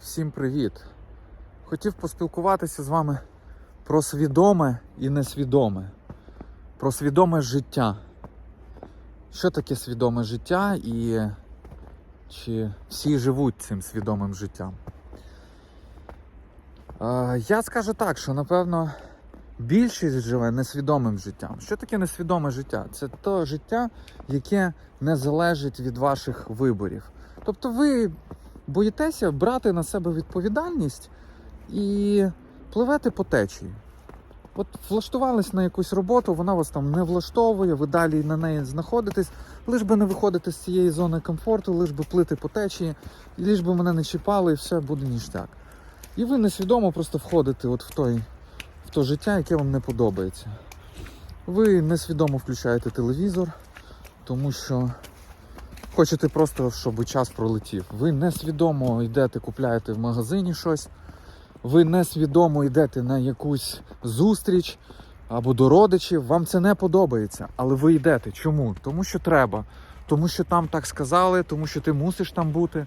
Всім привіт! Хотів поспілкуватися з вами про свідоме і несвідоме, про свідоме життя. Що таке свідоме життя і чи всі живуть цим свідомим життям? Е, Я скажу так, що напевно більшість живе несвідомим життям. Що таке несвідоме життя? Це то життя, яке не залежить від ваших виборів. Тобто ви боїтеся брати на себе відповідальність і пливете по течії. От влаштувались на якусь роботу, вона вас там не влаштовує, ви далі на неї знаходитесь, лиш би не виходити з цієї зони комфорту, лиш би плити по течії, і лиш би мене не чіпали, і все буде ніштяк. І ви несвідомо просто входите от в, той, в то життя, яке вам не подобається. Ви несвідомо включаєте телевізор, тому що хочете просто, щоб час пролетів. Ви несвідомо йдете, купляєте в магазині щось, ви несвідомо йдете на якусь зустріч або до родичів, вам це не подобається, але ви йдете. Чому? Тому що треба, тому що там так сказали, тому що ти мусиш там бути.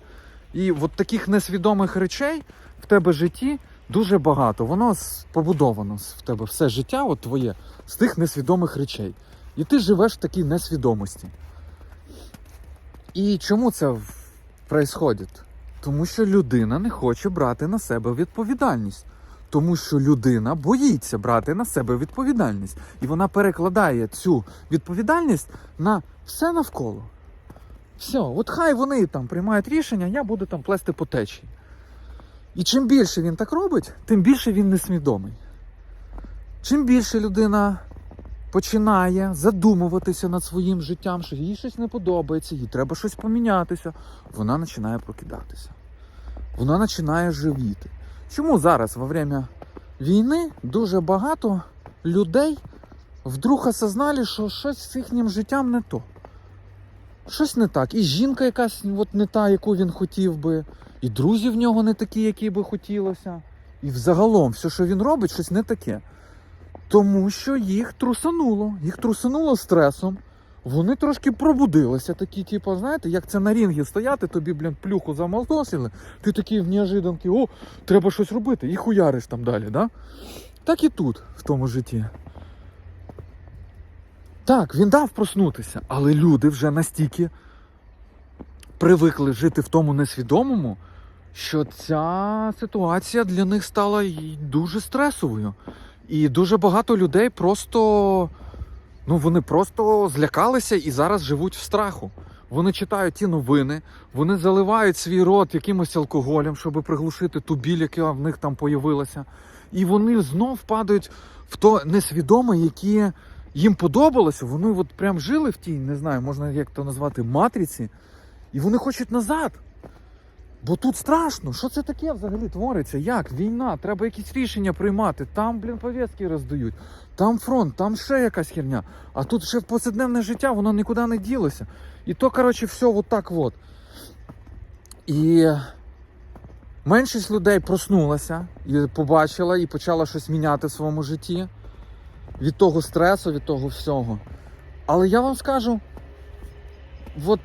І от таких несвідомих речей в тебе в житті дуже багато. Воно побудовано в тебе все життя, от твоє, з тих несвідомих речей. І ти живеш в такій несвідомості. І чому це відбувається? Тому що людина не хоче брати на себе відповідальність. Тому що людина боїться брати на себе відповідальність. І вона перекладає цю відповідальність на все навколо. Все, от хай вони там приймають рішення, я буду там плести по течії. І чим більше він так робить, тим більше він несвідомий. Чим більше людина починає задумуватися над своїм життям, що їй щось не подобається, їй треба щось помінятися, вона починає прокидатися. Вона починає живіти. Чому зараз, во время війни, дуже багато людей вдруг осознали, що щось з їхнім життям не то. Щось не так. І жінка якась от не та, яку він хотів би, і друзі в нього не такі, які би хотілося. І взагалом, все, що він робить, щось не таке. Тому що їх трусануло, їх трусануло стресом. Вони трошки пробудилися, такі, типу, знаєте, як це на рінгі стояти, тобі, блін, плюху замолтосили, ти такий в неожиданки, о, треба щось робити, і хуяриш там далі, да? Так і тут, в тому житті. Так, він дав проснутися, але люди вже настільки привикли жити в тому несвідомому, що ця ситуація для них стала дуже стресовою. І дуже багато людей просто ну вони просто злякалися і зараз живуть в страху. Вони читають ті новини, вони заливають свій рот якимось алкоголем, щоб приглушити ту біль, яка в них там появилася. І вони знов падають в то несвідоме, яке їм подобалося. Вони от прям жили в тій, не знаю, можна як то назвати, матриці, і вони хочуть назад. Бо тут страшно. Що це таке взагалі твориться? Як? Війна, треба якісь рішення приймати. Там, блін, повістки роздають, там фронт, там ще якась херня. А тут ще повсякденне життя, воно нікуди не ділося. І то, коротше, все отак от. І меншість людей проснулася і побачила, і почала щось міняти в своєму житті від того стресу, від того всього. Але я вам скажу, от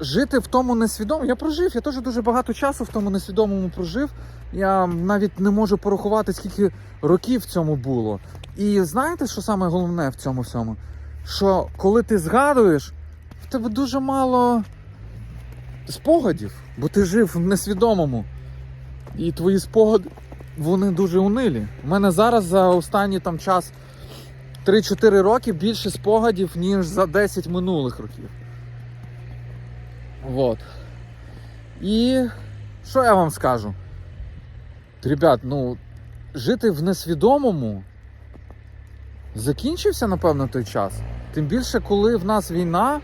жити в тому несвідомому. Я прожив, я теж дуже багато часу в тому несвідомому прожив. Я навіть не можу порахувати, скільки років в цьому було. І знаєте, що саме головне в цьому всьому? Що коли ти згадуєш, в тебе дуже мало спогадів, бо ти жив в несвідомому. І твої спогади вони дуже унилі. У мене зараз за останній там час 3-4 роки більше спогадів, ніж за 10 минулих років. Вот. І що я вам скажу? Ребят, ну, жити в несвідомому закінчився, напевно, той час. Тим більше, коли в нас війна,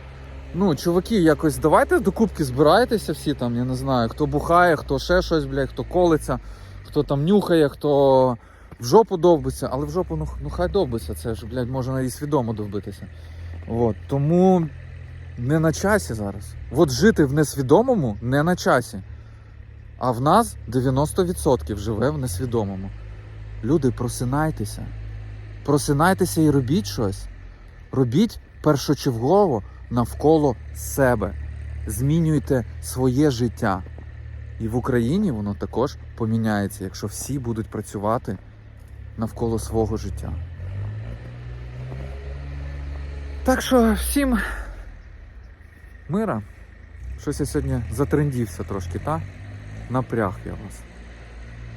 ну, чуваки, якось давайте до кубки збирайтеся всі там, я не знаю, хто бухає, хто ще щось, блядь, хто колиться, хто там нюхає, хто в жопу довбиться, але в жопу ну, ну хай довбиться, це ж, блядь, можна і свідомо довбитися. От. Тому не на часі зараз. От жити в несвідомому не на часі. А в нас 90% живе в несвідомому. Люди, просинайтеся. Просинайтеся і робіть щось. Робіть першочергово навколо себе. Змінюйте своє життя. І в Україні воно також поміняється, якщо всі будуть працювати навколо свого життя. Так що всім мира. Щось я сьогодні затрендівся трошки, та? Напряг я вас.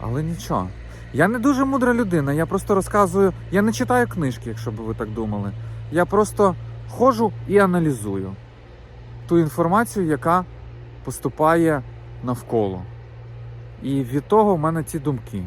Але нічого. Я не дуже мудра людина, я просто розказую. Я не читаю книжки, якщо б ви так думали. Я просто ходжу і аналізую ту інформацію, яка поступає навколо. І від того в мене ці думки.